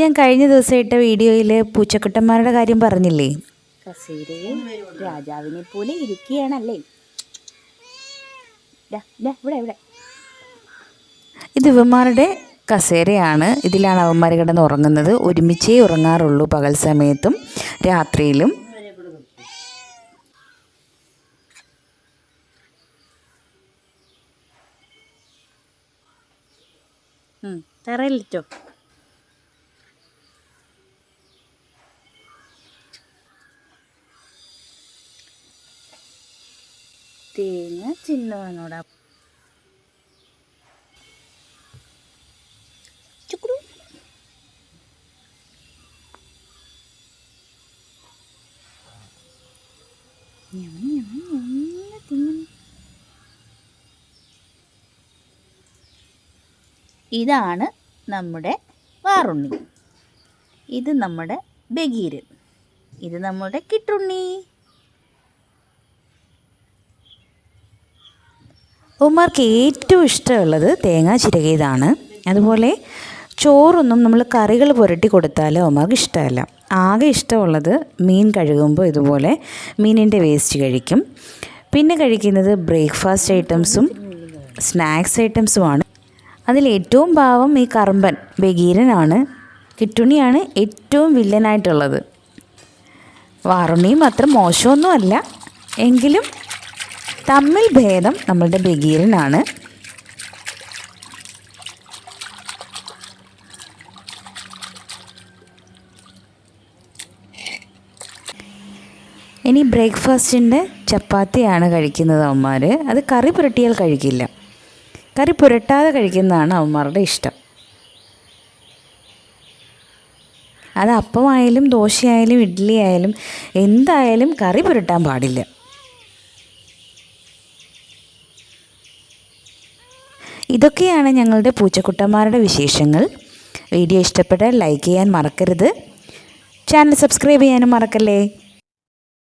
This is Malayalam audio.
ഞാൻ കഴിഞ്ഞ ദിവസം ഇട്ട വീഡിയോയിൽ പൂച്ചക്കുട്ടന്മാരുടെ കാര്യം പറഞ്ഞില്ലേ? കസേരയിൽ രാജാവിനെ പോലെ ഇരിക്കുകയാണല്ലേ. ഇവിടെ ഇവിടെ. ഇത് ഇവന്മാരുടെ കസേരയാണ്. ഇതിലാണ് അവന്മാർ കിടന്ന് ഉറങ്ങുന്നത്. ഒരുമിച്ചേ ഉറങ്ങാറുള്ളൂ പകൽ സമയത്തും രാത്രിയിലും. തറയിലിട്ടോ തേങ്ങ ചിന്നവനോടാ ചുക്കുടു. ഞം, ഞം, ഞം, തിന്നണം. ഇതാണ് നമ്മുടെ വാറുണ്ണി. ഇത് നമ്മുടെ ബഗീര്. ഇത് നമ്മുടെ കിട്ടുണ്ണി. ഉമ്മാർക്ക് ഏറ്റവും ഇഷ്ടമുള്ളത് തേങ്ങ ചിരകിയതാണ്. അതുപോലെ ചോറൊന്നും നമ്മൾ കറികൾ പുരട്ടി കൊടുത്താൽ ഉമ്മാർക്ക് ഇഷ്ടമല്ല. ആകെ ഇഷ്ടമുള്ളത് മീൻ കഴുകുമ്പോൾ ഇതുപോലെ മീനിന്റെ വേസ്റ്റ് കഴിക്കും. പിന്നെ കഴിക്കുന്നത് ബ്രേക്ക്ഫാസ്റ്റ് ഐറ്റംസും സ്നാക്സ് ഐറ്റംസുമാണ്. അതിൽ ഏറ്റവും ഈ കറമ്പൻ ബഗീരനാണ്. കിട്ടുണിയാണ് ഏറ്റവും വില്ലനായിട്ടുള്ളത്. വാറുണ്ണിയും അത്ര മോശമൊന്നുമല്ല. എങ്കിലും തമ്മിൽ ഭേദം നമ്മളുടെ ബഗീരനാണ് ഇനി ബ്രേക്ക്ഫാസ്റ്റിന്റെ ചപ്പാത്തിയാണ് കഴിക്കുന്നത് അവന്മാർ. അത് കറി പുരട്ടിയാൽ കഴിക്കില്ല. കറി പുരട്ടാതെ കഴിക്കുന്നതാണ് അവന്മാരുടെ ഇഷ്ടം. അത് അപ്പമായാലും ദോശയായാലും ഇഡ്ഡലി ആയാലും എന്തായാലും കറി പുരട്ടാൻ പാടില്ല. ഇതൊക്കെയാണ് ഞങ്ങളുടെ പൂച്ചക്കുട്ടന്മാരുടെ വിശേഷങ്ങൾ. വീഡിയോ ഇഷ്ടപ്പെട്ടാൽ ലൈക്ക് ചെയ്യാൻ മറക്കരുത്. ചാനൽ സബ്സ്ക്രൈബ് ചെയ്യാനും മറക്കല്ലേ?